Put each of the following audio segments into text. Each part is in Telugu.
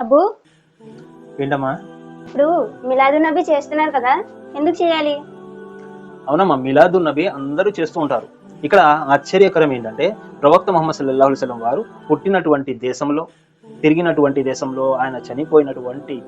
అబ్బు. ఏంటమ్మా? ఇప్పుడు మిలాదు నబీ చేస్తున్నారు కదా ఎందుకు చేయాలి? అవునమ్మా మిలాదు నబీ అందరూ చేస్తూ ఉంటారు. ఇక్కడ ఆశ్చర్యకరం ఏంటంటే ప్రవక్త ముహమ్మద్ సల్లల్లాహు అలైహి వసల్లం వారు పుట్టినటువంటి దేశంలో తిరిగినటువంటి దేశంలో ఆయన చనిపోయినటువంటి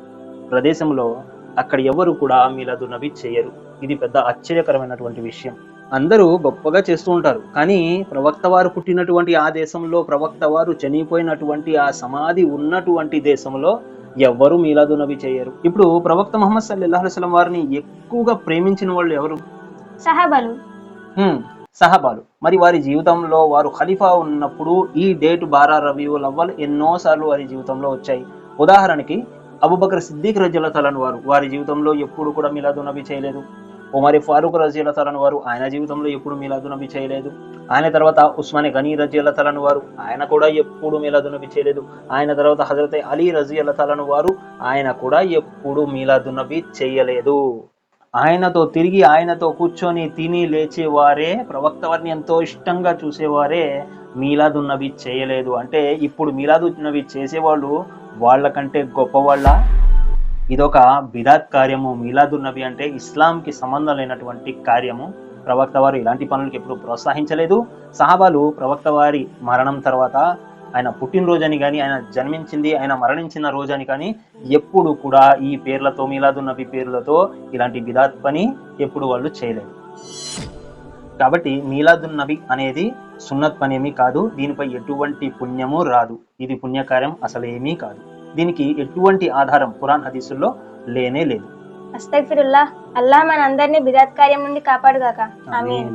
ప్రదేశంలో అక్కడ ఎవరు కూడా మిలాదు నబీ చేయరు. ఇది పెద్ద ఆశ్చర్యకరమైనటువంటి విషయం. అందరూ గొప్పగా చేస్తూ ఉంటారు. కానీ ప్రవక్త వారు పుట్టినటువంటి ఆ దేశంలో ప్రవక్త వారు చనిపోయినటువంటి ఆ సమాధి ఉన్నటువంటి దేశంలో ఎవ్వరు మీలాదు నబీ చేయరు. ఇప్పుడు ప్రవక్త ముహమ్మద్ వసల్లం వారిని ఎక్కువగా ప్రేమించిన వాళ్ళు ఎవరు? సహాబాలు. సహబాలు. మరి వారి జీవితంలో వారు ఖలీఫా ఉన్నప్పుడు ఈ డేట్ బారా రబీవుల్ అవ్వల్ ఎన్నో సార్లు వారి జీవితంలో వచ్చాయి. ఉదాహరణకి అబుబకర్ సిద్దిక్ రజల తలను వారు. వారి జీవితంలో ఎప్పుడు కూడా మిలాదు నబీ చేయలేదు. ఉమరి ఫారూక్ రజీల తలను వారు ఆయన జీవితంలో ఎప్పుడు మిలాదు చేయలేదు. ఆయన తర్వాత ఉస్మాని గనీ రజీల తలను వారు ఆయన కూడా ఎప్పుడు మిలాదు చేయలేదు. ఆయన తర్వాత హజరత్ అలీ రజీల తలను వారు ఆయన కూడా ఎప్పుడు మీలాదు చేయలేదు. ఆయనతో తిరిగి ఆయనతో కూర్చొని తిని లేచేవారే ప్రవక్త వారిని ఎంతో ఇష్టంగా చూసేవారే మీలాదున్నవి చేయలేదు. అంటే ఇప్పుడు మీలాదున్నవి చేసేవాళ్ళు వాళ్ళకంటే గొప్పవాళ్ళ? ఇదొక బిదాత్ కార్యము మీలాదు నబీ అంటే ఇస్లాంకి సంబంధం లేనటువంటి కార్యము. ప్రవక్త వారు ఇలాంటి పనులకు ఎప్పుడు ప్రోత్సహించలేదు. సహాబాలు ప్రవక్త వారి మరణం తర్వాత ఆయన పుట్టినరోజని కానీ ఆయన జన్మించింది ఆయన మరణించిన రోజని కానీ ఎప్పుడు కూడా ఈ పేర్లతో మీలాదు నబీ పేర్లతో ఇలాంటి బిదాత్ పని ఎప్పుడు వాళ్ళు చేయలేదు. కాబట్టి మీలాదు నబీ అనేది సున్నత్ పని ఏమీ కాదు. దీనిపై ఎటువంటి పుణ్యము రాదు. ఇది పుణ్యకార్యం అసలు ఏమీ కాదు. దీనికి ఎటువంటి ఆధారం ఖురాన్ హదీసుల్లో లేనే లేదు. అస్తగ్ఫిరుల్లా అల్లా మన అందరినీ బిదాత్ కార్యం నుండి కాపాడుగాక. ఆమీన్.